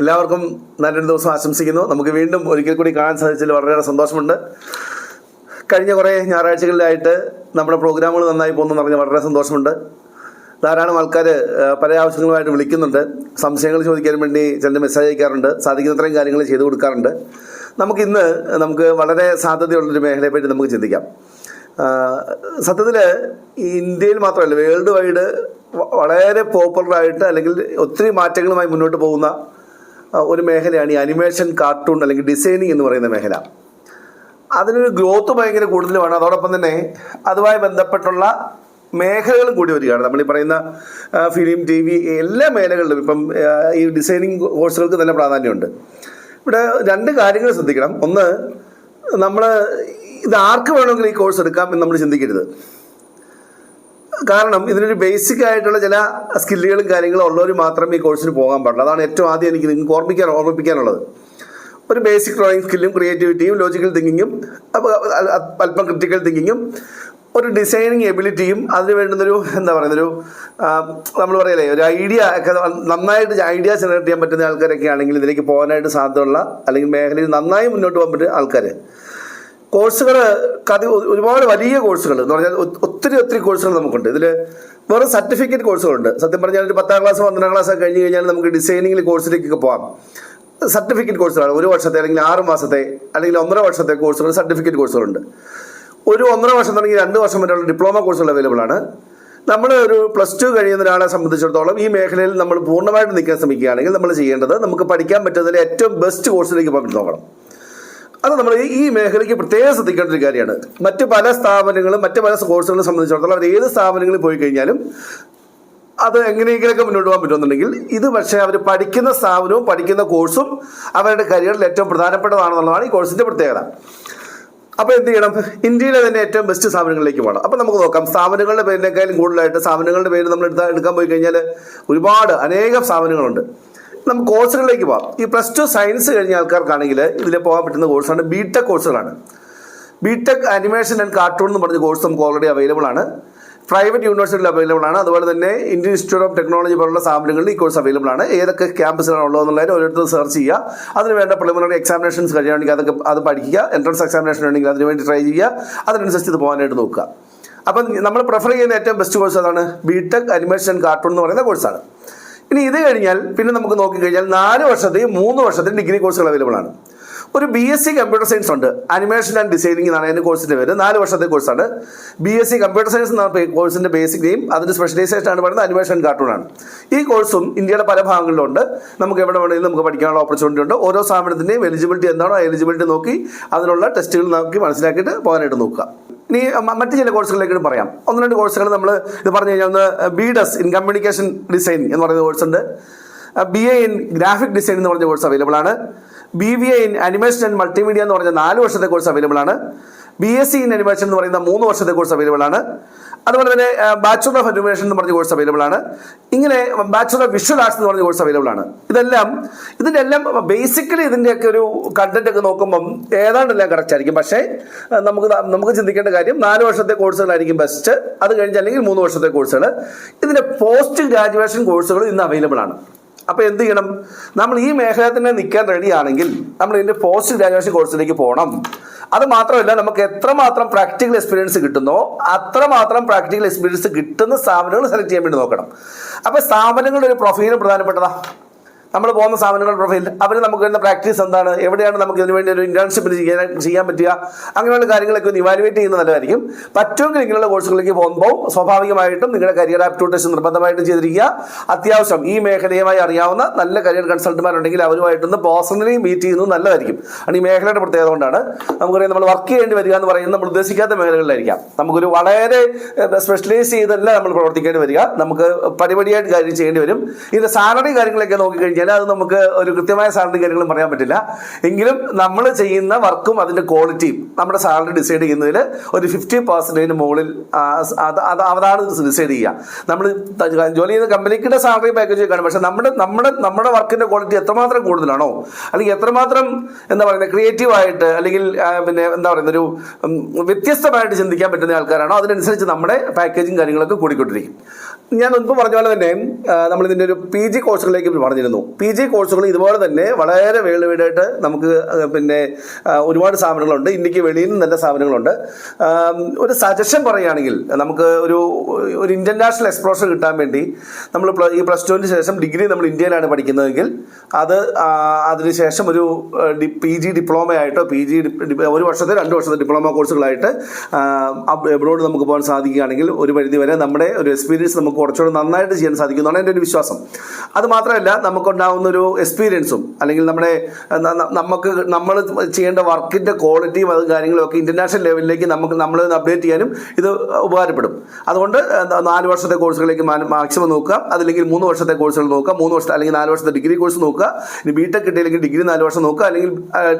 എല്ലാവർക്കും നല്ലൊരു ദിവസം ആശംസിക്കുന്നു. നമുക്ക് വീണ്ടും ഒരിക്കൽ കൂടി കാണാൻ സാധിച്ചതിൽ വളരെയേറെ സന്തോഷമുണ്ട്. കഴിഞ്ഞ കുറേ ഞായറാഴ്ചകളിലായിട്ട് നമ്മുടെ പ്രോഗ്രാമുകൾ നന്നായി പോകുന്നു പറഞ്ഞ് വളരെ സന്തോഷമുണ്ട്. ധാരാളം ആൾക്കാർ പല ആവശ്യങ്ങളുമായിട്ട് വിളിക്കുന്നുണ്ട്. സംശയങ്ങൾ ചോദിക്കാൻ വേണ്ടി ചിലർ മെസ്സേജ് അയക്കാറുണ്ട്. സാധിക്കുന്നത്രയും കാര്യങ്ങൾ ചെയ്തു കൊടുക്കാറുണ്ട്. നമുക്കിന്ന് നമുക്ക് വളരെ സാധ്യതയുള്ളൊരു മേഖലയെ പറ്റി നമുക്ക് ചിന്തിക്കാം. സത്യത്തിൽ ഇന്ത്യയിൽ മാത്രമല്ല വേൾഡ് വൈഡ് വളരെ പോപ്പുലറായിട്ട് അല്ലെങ്കിൽ ഒത്തിരി മാറ്റങ്ങളുമായി മുന്നോട്ട് പോകുന്ന ഒരു മേഖലയാണ് ഈ അനിമേഷൻ കാർട്ടൂൺ അല്ലെങ്കിൽ ഡിസൈനിങ് എന്ന് പറയുന്ന മേഖല. അതിനൊരു ഗ്രോത്ത് ഭയങ്കര കൂടുതലുമാണ്. അതോടൊപ്പം തന്നെ അതുമായി ബന്ധപ്പെട്ടുള്ള മേഖലകളും കൂടി വരികയാണ്. നമ്മൾ ഈ പറയുന്ന ഫിലിം ടി വി എല്ലാ മേഖലകളിലും ഇപ്പം ഈ ഡിസൈനിങ് കോഴ്സുകൾക്ക് തന്നെ പ്രാധാന്യമുണ്ട്. ഇവിടെ രണ്ട് കാര്യങ്ങൾ ശ്രദ്ധിക്കണം. ഒന്ന് നമ്മൾ ഇത് ആർക്ക് വേണമെങ്കിലും ഈ കോഴ്സ് എടുക്കാം എന്ന് നമ്മൾ ചിന്തിക്കരുത്. കാരണം ഇതിനൊരു ബേസിക് ആയിട്ടുള്ള ചില സ്കില്ലുകളും കാര്യങ്ങളും ഉള്ളവർ മാത്രമേ ഈ കോഴ്സിന് പോകാൻ പാടുള്ളൂ. അതാണ് ഏറ്റവും ആദ്യം എനിക്ക് നിങ്ങൾക്ക് ഓർമ്മിക്കാൻ ഓർമ്മിപ്പിക്കാനുള്ളത്. ഒരു ബേസിക് ഡ്രോയിങ് സ്കില്ലും ക്രിയേറ്റിവിറ്റിയും ലോജിക്കൽ തിങ്കിങ്ങും അല്പം ക്രിറ്റിക്കൽ തിങ്കിങ്ങും ഒരു ഡിസൈനിങ് എബിലിറ്റിയും അതിന് വേണ്ടുന്നൊരു എന്താ പറയുന്നൊരു നമ്മൾ പറയലേ ഒരു ഐഡിയ ഒക്കെ നന്നായിട്ട് ഐഡിയ ജനറേറ്റ് ചെയ്യാൻ പറ്റുന്ന ആൾക്കാരൊക്കെ ആണെങ്കിൽ ഇതിലേക്ക് പോകാനായിട്ട് സാധ്യതയുള്ള അല്ലെങ്കിൽ മേഖലയിൽ നന്നായി മുന്നോട്ട് പോകാൻ പറ്റുന്ന ആൾക്കാർ കോഴ്സുകൾ കഥ ഒരുപാട് വലിയ കോഴ്സുകൾ എന്ന് പറഞ്ഞാൽ ഒത്തിരി ഒത്തിരി കോഴ്സുകൾ നമുക്കുണ്ട്. ഇതിൽ വെറും സർട്ടിഫിക്കറ്റ് കോഴ്സുകളുണ്ട്. സത്യം പറഞ്ഞാൽ ഒരു പത്താം ക്ലാസ് പന്ത്രണ്ടാം ക്ലാസ് ഒക്കെ കഴിഞ്ഞ് കഴിഞ്ഞാൽ നമുക്ക് ഡിസൈനിങ്ങിൽ കോഴ്സിലേക്കൊക്കെ പോകാം സർട്ടിഫിക്കറ്റ് കോഴ്സുകളാണ്. ഒരു വർഷത്തെ അല്ലെങ്കിൽ ആറ് മാസത്തെ അല്ലെങ്കിൽ ഒന്നര വർഷത്തെ കോഴ്സുകൾ സർട്ടിഫിക്കറ്റ് കോഴ്സുകളുണ്ട്. ഒരു ഒന്നര വർഷം തുടങ്ങി രണ്ട് വർഷം വരെയുള്ള ഡിപ്ലോമ കോഴ്സുകൾ അവൈലബിൾ ആണ്. നമ്മൾ ഒരു പ്ലസ് ടു കഴിയുന്ന ഒരാളെ സംബന്ധിച്ചിടത്തോളം ഈ മേഖലയിൽ നമ്മൾ പൂർണമായിട്ട് നിൽക്കാൻ ശ്രമിക്കുകയാണെങ്കിൽ നമ്മൾ ചെയ്യേണ്ടത് നമുക്ക് പഠിക്കാൻ പറ്റുന്നതിൽ ഏറ്റവും ബെസ്റ്റ് കോഴ്സിലേക്ക് പോകാൻ നോക്കണം അത് നമ്മൾ ഈ- മേഖലയ്ക്ക് പ്രത്യേകം ശ്രദ്ധിക്കേണ്ട ഒരു കാര്യമാണ്. മറ്റ് പല സ്ഥാപനങ്ങളും മറ്റ് പല കോഴ്സുകളും സംബന്ധിച്ചിടത്തോളം അവർ ഏത് സ്ഥാപനങ്ങളിൽ പോയി കഴിഞ്ഞാലും അത് എങ്ങനെയെങ്കിലൊക്കെ മുന്നോട്ട് പോകാൻ പറ്റുമെന്നുണ്ടെങ്കിൽ ഇത് പക്ഷേ അവർ പഠിക്കുന്ന സ്ഥാപനവും പഠിക്കുന്ന കോഴ്സും അവരുടെ കരിയറിൽ ഏറ്റവും പ്രധാനപ്പെട്ടതാണെന്നുള്ളതാണ് ഈ കോഴ്സിന്റെ പ്രത്യേകത. അപ്പോൾ എന്ത് ചെയ്യണം? ഇന്ത്യയിലെ തന്നെ ഏറ്റവും ബെസ്റ്റ് സ്ഥാപനങ്ങളിലേക്ക് പോകണം. അപ്പോൾ നമുക്ക് നോക്കാം. സ്ഥാപനങ്ങളുടെ പേരിനേക്കാളും കൂടുതലായിട്ട് സ്ഥാപനങ്ങളുടെ പേര് നമ്മൾ എടുത്താൽ എടുക്കാൻ പോയി കഴിഞ്ഞാൽ ഒരുപാട് അനേകം സ്ഥാപനങ്ങളുണ്ട്. നമുക്ക് കോഴ്സുകളിലേക്ക് പോകാം ഈ പ്ലസ് ടു സയൻസ് കഴിഞ്ഞ ആൾക്കാർക്കാണെങ്കിൽ ഇതിൽ പോകാൻ പറ്റുന്ന കോഴ്സാണ് ബി ടെക് കോഴ്സുകളാണ് B tech animation and cartoon എന്ന് പറഞ്ഞ കോഴ്സ് നമുക്ക് ഓൾറെഡി അവൈലബിൾ ആണ്. പ്രൈവറ്റ് യൂണിവേഴ്സിറ്റിയിൽ അവൈലബിൾ ആണ്. അതുപോലെ തന്നെ ഇന്ത്യൻ ഇൻസ്റ്റിറ്റ്യൂട്ട് ഓഫ് ടെക്നോളജി പോലുള്ള സ്ഥാപനങ്ങളിൽ ഈ കോഴ്സ് അവൈലബിൾ ആണ്. ഏതൊക്കെ ക്യാമ്പസിലാണ് ഉള്ളതെന്നുള്ളതിന് ഓരോരുത്തർ സെർച്ച് ചെയ്യുക. അതിന് വേണ്ട പ്രിലിമിനറി എക്സാമിനേഷൻസ് കഴിയുകയാണെങ്കിൽ അതൊക്കെ അത് പഠിക്കുക. എൻട്രൻസ് എക്സാമിനേഷൻ ഉണ്ടെങ്കിൽ അതിന് വേണ്ടി ട്രൈ ചെയ്യുക. അതിനനുസരിച്ച് ഇത് പോകാനായിട്ട് നോക്കുക. അപ്പം നമ്മൾ പ്രിഫർ ചെയ്യുന്ന ഏറ്റവും ബെസ്റ്റ് കോഴ്സ് അതാണ് ബി ടെക് അനിമേഷൻ കാർട്ടൂൺ എന്ന് പറയുന്ന കോഴ്സാണ് ഇനി ഇത് കഴിഞ്ഞാൽ പിന്നെ നമുക്ക് നോക്കിക്കഴിഞ്ഞാൽ നാല് വർഷത്തെയും മൂന്ന് വർഷത്തെയും ഡിഗ്രി കോഴ്സുകൾ അവൈലബിൾ ആണ്. ഒരു B S C computer science ഉണ്ട്. അനിമേഷൻ ആൻഡ് ഡിസൈനിങ് എന്നാണ് അതിന്റെ കോഴ്സിന്റെ പേര്. നാല് വർഷത്തെ കോഴ്സാണ് B S C computer science എന്ന കോഴ്സിന്റെ ബേസിക് നെയിം അതിന്റെ സ്പെഷ്യലൈസേഷൻ ആണ് പറയുന്നത് അനിമേഷൻ കാർട്ടൂൺ ആണ്. ഈ കോഴ്സും ഇന്ത്യയുടെ പല ഭാഗങ്ങളിലുണ്ട്. നമുക്ക് എവിടെ വേണമെങ്കിലും നമുക്ക് പഠിക്കാനുള്ള ഓപ്പർച്യൂണിറ്റി ഉണ്ട്. ഓരോ സ്ഥാപനത്തിന്റെയും എലിജിബിലിറ്റി എന്താണോ എലിജിബിലിറ്റി നോക്കി അതിനുള്ള ടെസ്റ്റുകൾ നോക്കി മനസ്സിലാക്കിയിട്ട് പോകാനായിട്ട് നോക്കുക. ഇനി മറ്റു ചില കോഴ്സുകളിലേക്ക് പറയാം. ഒന്ന് രണ്ട് കോഴ്സുകൾ നമ്മൾ ഇത് പറഞ്ഞു കഴിഞ്ഞാൽ ഒന്ന് B des in communication design എന്ന് പറയുന്ന കോഴ്സ് ഉണ്ട് B A in graphic design എന്ന് പറഞ്ഞ കോഴ്സ് അവൈലബിൾ ആണ്. B V A in animation and multimedia എന്ന് പറഞ്ഞ നാല് വർഷത്തെ കോഴ്സ് അവൈലബിൾ ആണ്. B S C in animation എന്ന് പറയുന്ന മൂന്ന് വർഷത്തെ കോഴ്സ് അവൈലബിൾ ആണ്. അതുപോലെ തന്നെ ബാച്ചുലർ ഓഫ് അനിമേഷൻ എന്ന് പറഞ്ഞ കോഴ്സ് അവൈലബിൾ ആണ്. ഇങ്ങനെ ബാച്ചുലർ ഓഫ് വിഷ്വൽ ആർട്സ് എന്ന് പറഞ്ഞ കോഴ്സ് അവൈലബിൾ ആണ്. ഇതെല്ലാം ഇതിന്റെ എല്ലാം ബേസിക്കലി ഇതിന്റെയൊക്കെ ഒരു കണ്ടന്റ് ഒക്കെ നോക്കുമ്പം ഏതാണ്ടെല്ലാം കറക്റ്റ് ആയിരിക്കും. പക്ഷേ നമുക്ക് നമുക്ക് ചിന്തിക്കേണ്ട കാര്യം നാല് വർഷത്തെ കോഴ്സുകളായിരിക്കും ബെസ്റ്റ് അത് കഴിഞ്ഞ് അല്ലെങ്കിൽ മൂന്ന് വർഷത്തെ കോഴ്സുകൾ ഇതിന്റെ പോസ്റ്റ് ഗ്രാജുവേഷൻ കോഴ്സുകൾ ഇന്ന് അവൈലബിൾ ആണ്. അപ്പൊ എന്ത് ചെയ്യണം? നമ്മൾ ഈ മേഖല തന്നെ നിൽക്കാൻ റെഡി ആണെങ്കിൽ നമ്മൾ ഇതിന്റെ പോസ്റ്റ് ഗ്രാജുവേഷൻ കോഴ്സിലേക്ക് പോകണം അത് മാത്രമല്ല നമുക്ക് എത്രമാത്രം പ്രാക്ടിക്കൽ എക്സ്പീരിയൻസ് കിട്ടുന്നോ അത്രമാത്രം പ്രാക്ടിക്കൽ എക്സ്പീരിയൻസ് കിട്ടുന്ന സ്ഥാപനങ്ങൾ സെലക്ട് ചെയ്യാൻ വേണ്ടി നോക്കണം. അപ്പൊ സ്ഥാപനങ്ങളുടെ ഒരു പ്രൊഫൈലും പ്രധാനപ്പെട്ടതാ. നമ്മൾ പോകുന്ന സ്ഥാപനങ്ങൾ പ്രൊഫൈൽ അവർ നമുക്ക് വരുന്ന പ്രാക്ടീസ് എന്താണ് എവിടെയാണ് നമുക്ക് ഇതിനു വേണ്ടി ഒരു ഇന്റേൺഷിപ്പ് ചെയ്യാൻ ചെയ്യാൻ പറ്റുക അങ്ങനെയുള്ള കാര്യങ്ങളൊക്കെ ഒന്ന് ഇവാലുവേറ്റ് ചെയ്യുന്നത് നല്ലതായിരിക്കും. പറ്റുമെങ്കിൽ ഇങ്ങനെയുള്ള കോഴ്സുകളിലേക്ക് പോകുമ്പോൾ സ്വാഭാവികമായിട്ടും നിങ്ങളുടെ കരിയർ ആപ്റ്റ്യൂഡ് നിർബന്ധമായിട്ടും ചെയ്തിരിക്കുക. അത്യാവശ്യം ഈ മേഖലയുമായി അറിയാവുന്ന നല്ല കരിയർ കൺസൾട്ടന്മാരുണ്ടെങ്കിൽ അവരുമായിട്ടൊന്ന് പേഴ്സണലി മീറ്റ് ചെയ്യുന്നത് നല്ലതായിരിക്കും. കാരണം ഈ മേഖലയുടെ പ്രത്യേകത കൊണ്ടാണ്. നമുക്കറിയാം നമ്മൾ വർക്ക് ചെയ്യേണ്ടി വരിക എന്ന് പറയുന്നത് നമ്മൾ ഉദ്ദേശിക്കാത്ത മേഖലകളിലായിരിക്കാം. നമുക്കൊരു വളരെ സ്പെഷ്യലൈസ് ചെയ്തല്ല നമ്മൾ പ്രവർത്തിക്കേണ്ടി വരിക. നമുക്ക് പടിപടിയായിട്ട് കാര്യം ചെയ്യേണ്ടി വരും. ഇതിന്റെ സാലറി കാര്യങ്ങളൊക്കെ നോക്കിക്കഴിഞ്ഞാൽ അത് നമുക്ക് ഒരു കൃത്യമായ സാലറി കാര്യങ്ങളും പറയാൻ പറ്റില്ല. എങ്കിലും നമ്മൾ ചെയ്യുന്ന വർക്കും അതിന്റെ ക്വാളിറ്റിയും നമ്മുടെ സാലറി ഡിസൈഡ് ചെയ്യുന്നതിൽ ഒരു ഫിഫ്റ്റി പെർസെന്റേജിന് മുകളിൽ അത് അത് അതാണ് ഡിസൈഡ് ചെയ്യുക. നമ്മൾ ജോലി ചെയ്യുന്ന കമ്പനിക്കിന്റെ സാലറി പാക്കേജ് കാണും പക്ഷെ നമ്മുടെ നമ്മുടെ നമ്മുടെ വർക്കിന്റെ ക്വാളിറ്റി എത്രമാത്രം കൂടുതലാണോ അല്ലെങ്കിൽ എത്രമാത്രം എന്താ പറയുന്നത് ക്രിയേറ്റീവായിട്ട് അല്ലെങ്കിൽ പിന്നെ എന്താ പറയുന്ന ഒരു വ്യത്യസ്തമായിട്ട് ചിന്തിക്കാൻ പറ്റുന്ന ആൾക്കാരാണോ അതിനനുസരിച്ച് നമ്മുടെ പാക്കേജും കാര്യങ്ങളൊക്കെ കൂടിക്കൊണ്ടിരിക്കും. ഞാൻ മുൻപ് പറഞ്ഞ പോലെ തന്നെ നമ്മൾ ഇതിന്റെ ഒരു പി ജി കോഴ്സുകളിലേക്ക് പറഞ്ഞിരുന്നു പി ജി കോഴ്സുകൾ ഇതുപോലെ തന്നെ വളരെ വേളുവീടായിട്ട് നമുക്ക് പിന്നെ ഒരുപാട് സ്ഥാപനങ്ങളുണ്ട്. ഇന്ത്യയ്ക്ക് വെളിയിൽ നിന്ന് നല്ല സ്ഥാപനങ്ങളുണ്ട്. ഒരു സജഷൻ പറയുകയാണെങ്കിൽ നമുക്ക് ഒരു ഒരു ഇന്റർനാഷണൽ എക്സ്പ്ലോഷർ കിട്ടാൻ വേണ്ടി നമ്മൾ ഈ പ്ലസ് ടുവിന് ശേഷം ഡിഗ്രി നമ്മൾ ഇന്ത്യയിലാണ് പഠിക്കുന്നതെങ്കിൽ അത് അതിനുശേഷം ഒരു പി ജി ഡിപ്ലോമ ആയിട്ടോ പി ജി ഒരു വർഷത്തെ രണ്ട് വർഷത്തെ ഡിപ്ലോമ കോഴ്സുകളായിട്ട് എബ്രോഡ് നമുക്ക് പോകാൻ സാധിക്കുകയാണെങ്കിൽ ഒരു പരിധി വരെ നമ്മുടെ ഒരു എക്സ്പീരിയൻസ് നമുക്ക് കുറച്ചുകൂടെ നന്നായിട്ട് ചെയ്യാൻ സാധിക്കുന്നതാണ് എന്റെ ഒരു വിശ്വാസം. അത് മാത്രമല്ല നമുക്കുണ്ടാവുന്ന ഒരു എക്സ്പീരിയൻസും അല്ലെങ്കിൽ നമ്മുടെ നമുക്ക് നമ്മൾ ചെയ്യേണ്ട വർക്കിന്റെ ക്വാളിറ്റിയും അത് കാര്യങ്ങളും ഒക്കെ ഇന്റർനാഷണൽ ലെവലിലേക്ക് നമുക്ക് നമ്മൾ അപ്ഡേറ്റ് ചെയ്യാനും ഇത് ഉപകാരപ്പെടും. അതുകൊണ്ട് നാല് വർഷത്തെ കോഴ്സുകളിലേക്ക് മാക്സിമം നോക്കുക. അതല്ലെങ്കിൽ മൂന്ന് വർഷത്തെ കോഴ്സുകൾ നോക്കുക. മൂന്ന് വർഷത്തെ അല്ലെങ്കിൽ നാല് വർഷത്തെ ഡിഗ്രി കോഴ്സ് നോക്കുക. ഇനി ബി ടെക് കിട്ടിയില്ലെങ്കിൽ ഡിഗ്രി നാല് വർഷം നോക്കുക. അല്ലെങ്കിൽ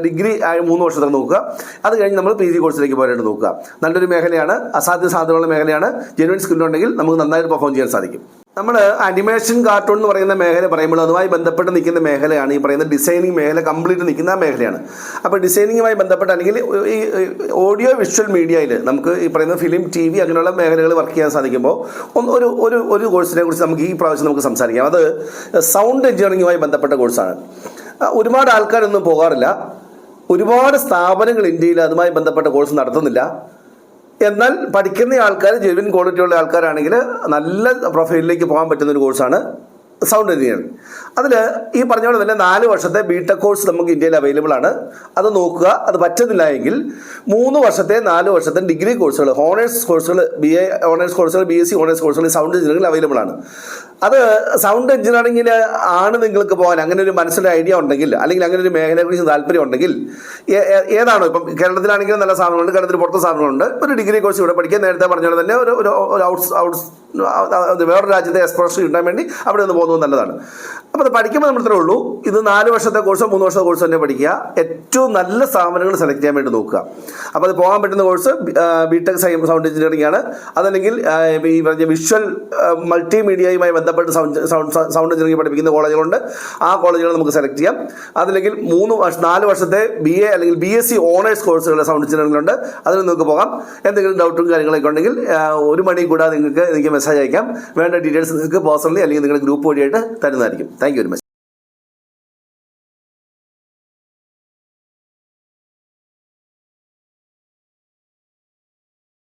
ഡിഗ്രി മൂന്ന് വർഷത്തെ നോക്കുക. അത് കഴിഞ്ഞ് നമ്മൾ പി ജി കോഴ്സിലേക്ക് പോരായിട്ട് നോക്കുക. നല്ലൊരു മേഖലയാണ് അസാധ്യ സാധ്യതയുള്ള മേഖലയാണ്. ജെനുവൻ സ്കില്ലുണ്ടെങ്കിൽ നമുക്ക് നന്നായിട്ട് പെർഫോം ചെയ്യാൻ സാധിക്കും. നമ്മൾ അനിമേഷൻ കാർട്ടൂൺ എന്ന് പറയുന്ന മേഖല പറയുമ്പോൾ അതുമായി ബന്ധപ്പെട്ട് നിൽക്കുന്ന മേഖലയാണ്. ഈ പറയുന്ന ഡിസൈനിങ് മേഖല കംപ്ലീറ്റ് നിൽക്കുന്ന മേഖലയാണ്. അപ്പോൾ ഡിസൈനിങ്ങുമായി ബന്ധപ്പെട്ട് അല്ലെങ്കിൽ ഈ ഓഡിയോ വിഷ്വൽ മീഡിയയിൽ നമുക്ക് ഈ പറയുന്ന ഫിലിം ടി വി അങ്ങനെയുള്ള മേഖലകൾ വർക്ക് ചെയ്യാൻ സാധിക്കുമ്പോൾ ഒന്ന് ഒരു ഒരു ഒരു കോഴ്സിനെ കുറിച്ച് നമുക്ക് ഈ പ്രാവശ്യം നമുക്ക് സംസാരിക്കാം. അത് സൗണ്ട് എഞ്ചിനീയറിംഗുമായി ബന്ധപ്പെട്ട കോഴ്സാണ് ഒരുപാട് ആൾക്കാരൊന്നും പോകാറില്ല. ഒരുപാട് സ്ഥാപനങ്ങൾ ഇന്ത്യയിൽ അതുമായി ബന്ധപ്പെട്ട കോഴ്സ് നടത്തുന്നില്ല. എന്നാൽ പഠിക്കുന്ന ആൾക്കാർ ജെവിൻ ക്വാളിറ്റി ഉള്ള ആൾക്കാരാണെങ്കിൽ നല്ല പ്രൊഫൈലിലേക്ക് പോകാൻ പറ്റുന്ന ഒരു കോഴ്സാണ് സൗണ്ട് എഞ്ചിനീയറിംഗ് അതിൽ ഈ പറഞ്ഞ പോലെ തന്നെ നാല് വർഷത്തെ ബി ടെക് കോഴ്സ് നമുക്ക് ഇന്ത്യയിൽ അവൈലബിൾ ആണ്. അത് നോക്കുക അത് പറ്റുന്നില്ല എങ്കിൽ മൂന്ന് വർഷത്തെ നാല് വർഷത്തെ ഡിഗ്രി കോഴ്സുകൾ ഹോണേഴ്സ് കോഴ്സുകൾ ബി എ ഹോണേഴ്സ് കോഴ്സുകൾ ബി എസ് സി ഹോണേഴ്സ് കോഴ്സുകൾ സൗണ്ട് എഞ്ചിനീയറിംഗിൽ അവൈലബിൾ ആണ്. അത് സൗണ്ട് എഞ്ചിനീയറിംഗിൽ ആണ് നിങ്ങൾക്ക് പോകാൻ അങ്ങനെ ഒരു മനസ്സിലെ ഐഡിയ ഉണ്ടെങ്കിൽ അല്ലെങ്കിൽ അങ്ങനെ ഒരു മേഖലയെക്കുറിച്ച് താല്പര്യം ഉണ്ടെങ്കിൽ ഏതാണോ ഇപ്പം കേരളത്തിലാണെങ്കിലും നല്ല സാധനങ്ങളുണ്ട് കേരളത്തിൽ പുറത്തെ സാധനങ്ങളുണ്ട് ഒരു ഡിഗ്രി കോഴ്സ് ഇവിടെ പഠിക്കാൻ നേരത്തെ പറഞ്ഞ പോലെ തന്നെ ഒരു ഒരു ഔട്ട്സ് ഔട്ട്സ് വേറൊരു രാജ്യത്തെ എക്സ്പ്രഷൻ കിട്ടാൻ വേണ്ടി അവിടെ നിന്ന് പോകുന്നത് നല്ലതാണ്. അപ്പോൾ അത് പഠിക്കുമ്പോൾ നമ്മൾ ഇത്രേ ഉള്ളൂ. ഇത് നാല് വർഷത്തെ കോഴ്സോ മൂന്ന് വർഷത്തെ കോഴ്സോ തന്നെ പഠിക്കുക. ഏറ്റവും നല്ല സ്ഥാപനങ്ങൾ സെലക്ട് ചെയ്യാൻ വേണ്ടി നോക്കുക. അപ്പോൾ അത് പോകാൻ പറ്റുന്ന course B tech sound engineering ആണ്. അതല്ലെങ്കിൽ ഈ പറഞ്ഞ വിഷ്വൽ മൾട്ടിമീഡിയയുമായി ബന്ധപ്പെട്ട് സൗണ്ട് സൗണ്ട് സൗണ്ട് എഞ്ചിനീയറിംഗ് പഠിപ്പിക്കുന്ന കോളേജുകളുണ്ട്. ആ കോളേജുകൾ നമുക്ക് സെലക്ട് ചെയ്യാം. അതല്ലെങ്കിൽ മൂന്ന് വർഷം നാല് വർഷത്തെ ബി എ അല്ലെങ്കിൽ ബി എസ് സി ഓണേഴ്സ് കോഴ്സുകൾ സൗണ്ട് എഞ്ചിനീയറിംഗിലുണ്ട് അതിൽ നിങ്ങൾക്ക് പോകാം. എന്തെങ്കിലും ഡൗട്ടും കാര്യങ്ങളൊക്കെ ഉണ്ടെങ്കിൽ ഒരു മണി കൂടാതെ നിങ്ങൾക്ക് എനിക്ക് മെസ്സേജ് അയക്കാം. വേണ്ട ഡീറ്റെയിൽസ് നിങ്ങൾക്ക് പേഴ്സണലി അല്ലെങ്കിൽ നിങ്ങളുടെ ഗ്രൂപ്പ് വഴിയായിട്ട് തരുന്നതായിരിക്കും. Thank you very much